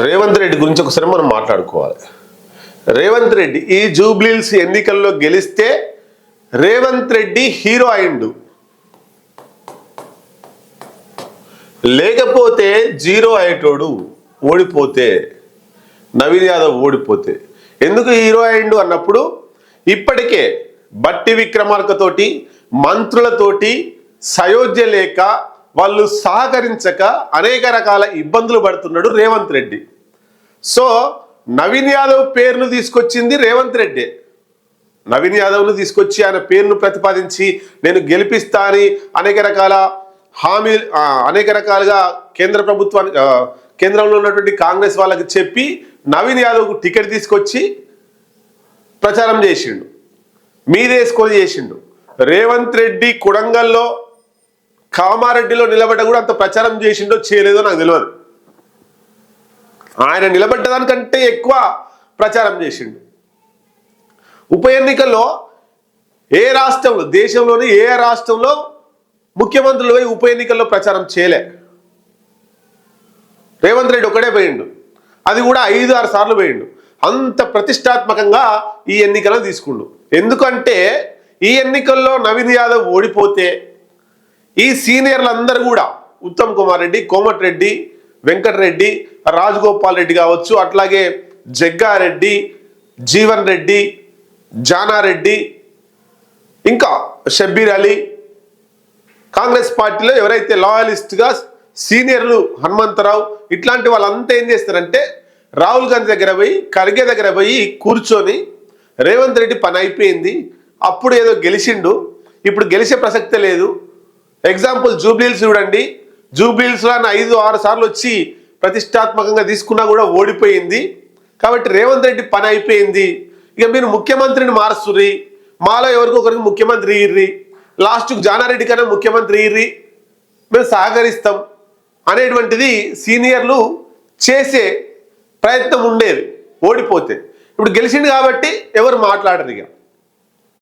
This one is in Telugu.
రేవంత్ రెడ్డి గురించి ఒకసారి మనం మాట్లాడుకోవాలి. రేవంత్ రెడ్డి ఈ జూబ్లీల్స్ ఎన్నికల్లో గెలిస్తే రేవంత్ రెడ్డి హీరో అయిండు. లేకపోతే జీరో అయ్యేటోడు ఓడిపోతే నవీన్ యాదవ్ ఓడిపోతే ఎందుకు హీరో అయిండు అన్నప్పుడు ఇప్పటికే బట్టి విక్రమార్కతోటి మంత్రులతోటి సయోధ్య లేక వాళ్ళు సహకరించక అనేక రకాల ఇబ్బందులు పడుతున్నాడు రేవంత్ రెడ్డి. సో నవీన్ యాదవ్ పేరును తీసుకొచ్చింది రేవంత్ రెడ్డి. నవీన్ యాదవ్ను తీసుకొచ్చి ఆయన పేరును ప్రతిపాదించి నేను గెలిపిస్తా అని అనేక రకాల హామీ అనేక రకాలుగా కేంద్ర ప్రభుత్వానికి కేంద్రంలో ఉన్నటువంటి కాంగ్రెస్ వాళ్ళకి చెప్పి నవీన్ యాదవ్కు టికెట్ తీసుకొచ్చి ప్రచారం చేసిండు. మీదేసుకొని చేసిండు. రేవంత్ రెడ్డి కుడంగల్లో కామారెడ్డిలో నిలబడ్డ కూడా అంత ప్రచారం చేసిండో చేయలేదో నాకు తెలియదు. ఆయన నిలబడ్డదానికంటే ఎక్కువ ప్రచారం చేసిండు. ఉప ఎన్నికల్లో ఏ రాష్ట్రంలో దేశంలోని ఏ రాష్ట్రంలో ముఖ్యమంత్రులు పోయి ఉప ఎన్నికల్లో ప్రచారం చేయలే. రేవంత్ రెడ్డి ఒకడే పోయిండు. అది కూడా ఐదు ఆరు సార్లు పోయిండు. అంత ప్రతిష్టాత్మకంగా ఈ ఎన్నికలను తీసుకుండు. ఎందుకంటే ఈ ఎన్నికల్లో నవీన్ యాదవ్ ఓడిపోతే ఈ సీనియర్లందరూ కూడా ఉత్తమ్ కుమార్ రెడ్డి కోమటిరెడ్డి వెంకటరెడ్డి రాజగోపాల్ రెడ్డి కావచ్చు అట్లాగే జగ్గారెడ్డి జీవన్ రెడ్డి జానారెడ్డి ఇంకా షబ్బీర్ అలీ. కాంగ్రెస్ పార్టీలో ఎవరైతే లాయలిస్ట్గా సీనియర్లు హనుమంతరావు ఇట్లాంటి వాళ్ళంతా ఏం చేస్తారంటే రాహుల్ గాంధీ దగ్గర పోయి ఖర్గే దగ్గర పోయి కూర్చొని రేవంత్ రెడ్డి పని అయిపోయింది. అప్పుడు ఏదో గెలిచిండు. ఇప్పుడు గెలిచే ప్రసక్తే లేదు. ఎగ్జాంపుల్ జూబ్లీల్స్ చూడండి. జూబ్లీల్స్లో ఆయన ఐదు ఆరు సార్లు వచ్చి ప్రతిష్టాత్మకంగా తీసుకున్నా కూడా ఓడిపోయింది. కాబట్టి రేవంత్ రెడ్డి పని అయిపోయింది. ఇక మీరు ముఖ్యమంత్రిని మారుస్తుర్రి. మాలో ఎవరికి ఒకరికి ముఖ్యమంత్రి ఇర్రి. లాస్ట్కు జానారెడ్డి కన్నా ముఖ్యమంత్రి ఇర్రి. మేము సహకరిస్తాం. అనేటువంటిది సీనియర్లు చేసే ప్రయత్నం ఉండేది. ఓడిపోతే. ఇప్పుడు గెలిచిండు కాబట్టి ఎవరు మాట్లాడరు ఇక.